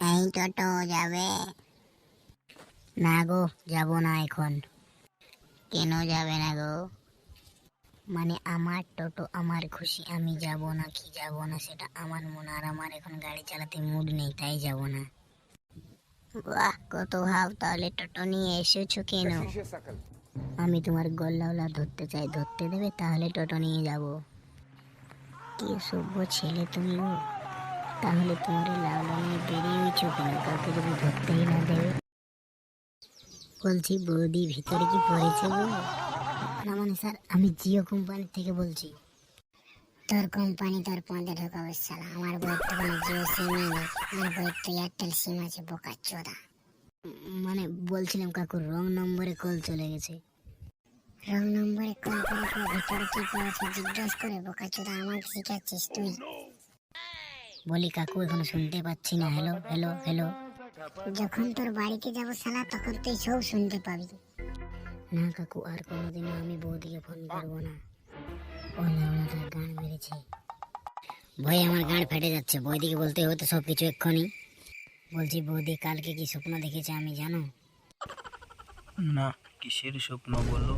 এই টোটো যাবে? না গো, যাব না এখন। কেন যাবে না গো? মানে আমার টোটো আমার খুশি, আমি যাব না, কি যাব না সেটা আমার মন, আর আমার এখন গাড়ি চালাতে মুড নেই, তাই যাব না। বাহ, কত ভাব, তাহলে টোটো নিয়ে এসেছ কেন? আমি তোমার গল্লাওলা ধরতে চাই, ধরতে দেবে তাহলে টোটো নিয়ে যাব। কি সভ্য ছেলে তুমি তাহলে তোমার লাউলা নিয়ে বেরিয়ে হয়েছো কেন? কাউকে যদি ধরতেই না দেবে বলছি, বৌদি ভিতরে কি পড়েছে না মানে স্যার, আমি জিও কোম্পানি থেকে বলছি। তোর কোম্পানি তোর পদে ঢোকাবে শালা। আমার বইয়ের তো কোনো জিও সিম নেই। আমার বইয়ের তো এয়ারটেল সিম আছে, বোকা চোদা। মানে বলছিলাম কাকু, রং নম্বরে কল চলে গেছে। রং নম্বরে কল করে তোর ভিতরে কি পড়েছে জিজ্ঞাসা করে বোকা চোদা আমাকে শিখাচ্ছিস তুই। বলি কাকু এখন শুনতে পাচ্ছি না। হ্যালো হ্যালো হ্যালো যখন তোর বাড়িতে যাব শালা তখন তুই সব শুনতে পাবি। না কাকু আর কোনোদিনও আমি বৌদিকে ফোন করব না। ও লাউনাটা গান মেরেছে। ভাই আমার গান ফেটে যাচ্ছে। বৌদিকে বলতে হতো সব কিছু এক্ষুনি। বলছি বৌদি কালকে কি স্বপ্ন দেখেছে আমি জানো? না কিসের স্বপ্ন বলো?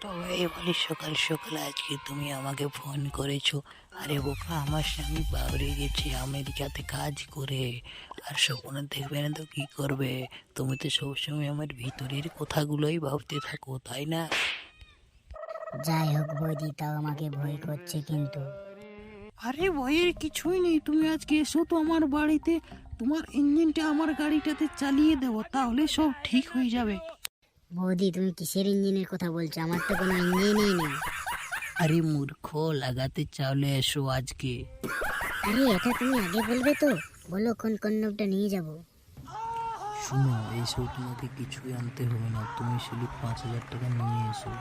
তবে এবারে সকাল সকাল আজকে তুমি আমাকে ফোন করেছ। আরে বোকা আমার স্বামী বাবরে গেছে আমেরিকাতে কাজ করে। আর স্বপ্ন দেখবে না তো কি করবে? তুমি তো সবসময় আমার ভিতরের কথাগুলোই ভাবতে থাকো তাই না? যাই হোক বৌদি তাও আমাকে ভয় করছে কিন্তু। আরে ভয়ের কিছুই নেই তুমি আজকে এসো তো আমার বাড়িতে। তোমার ইঞ্জিনটা আমার গাড়িটাতে চালিয়ে দেবো তাহলে সব ঠিক হয়ে যাবে। বৌদি তুমি কিসের ইঞ্জিনের কথা বলছো? আমার তো কোনো ইঞ্জিনই নেই। আরে মূর্খ লাগাতে চাইলে এসো আজকে। আরে এটা তুমি আগে বলবে তো। বলো কোন কোন নোটটা নিয়ে যাব? শুনো এইসব তোমাকে কিছুই আনতে হবে না। তুমি শুধু পাঁচ হাজার টাকা নিয়ে এসো।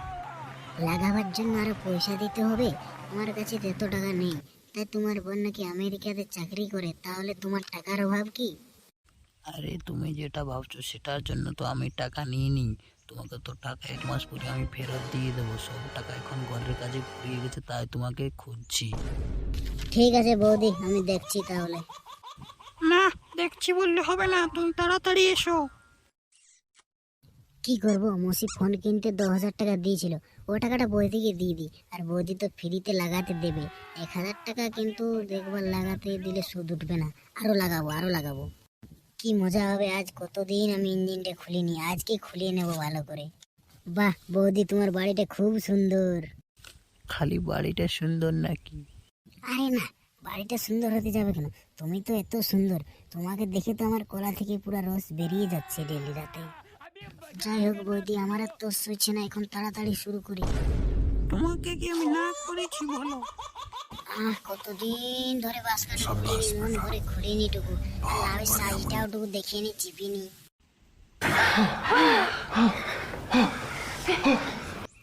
লাগাবার জন্য আরও পয়সা দিতে হবে? আমার কাছে এত টাকা নেই। তাই তোমার বোন নাকি আমেরিকাতে চাকরি করে তাহলে তোমার টাকার অভাব কি? আরে তুমি যেটা ভাবছ সেটার জন্য তো আমি টাকা নিয়ে নিই তোমাকে তো টাকা এক মাস পরে আমি ফেরত দিয়ে দেবো। সব টাকা এখন ঘরের কাজে ফুরিয়ে গেছে তাই তোমাকে খুঁজছি। ঠিক আছে বৌদি আমি দেখছি তাহলে। না দেখছি বললে হবে না তুমি তাড়াতাড়ি এসো। কি করব মসি ফোন কিনতে দশ হাজার টাকা দিয়েছিল ও টাকাটা বৌদিকে দিয়ে দিই আর বৌদি তো ফ্রিতে লাগাতে দেবে। এক হাজার টাকা কিন্তু দেখবার লাগাতে দিলে সুদ উঠবে না আরও লাগাবো আরও লাগাবো। কি মজা হবে আজ? কতদিন আমি ইঞ্জিনটা খুলিনি। আজকে খুলিয়ে নেব ভালো করে। বাহ বৌদি তোমার বাড়িটা খুব সুন্দর। খালি বাড়িটা সুন্দর নাকি? আরে না বাড়িটা সুন্দর হতে যাবে কেন? তুমি তো এত সুন্দর। তোমাকে দেখে তো আমার কলা থেকে পুরো রস বেরিয়ে যাচ্ছে ডেলি রাতে। যাই হোক বৌদি আমার আর তো সইছে না এখন তাড়াতাড়ি শুরু করি। তোমাকে কি আমি না করেছি বলো? কতদিন ধরে বাস কাটি মন ভরে খুলিনি টুকু লাভের সাইজটাও টুকু দেখিয়ে নি চিপিনি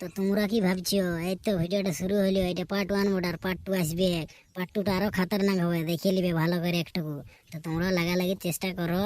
তো তোমরা কি ভাবছ? এই তো ভিডিওটা শুরু হলো এটা পার্ট ওয়ান মোড আর পার্ট টু আসবে। পার্ট টুটা আরও খাতারনাক হবে দেখে নিবে ভালো করে একটুকু। তো তোমরা লাগালাগি চেষ্টা করো।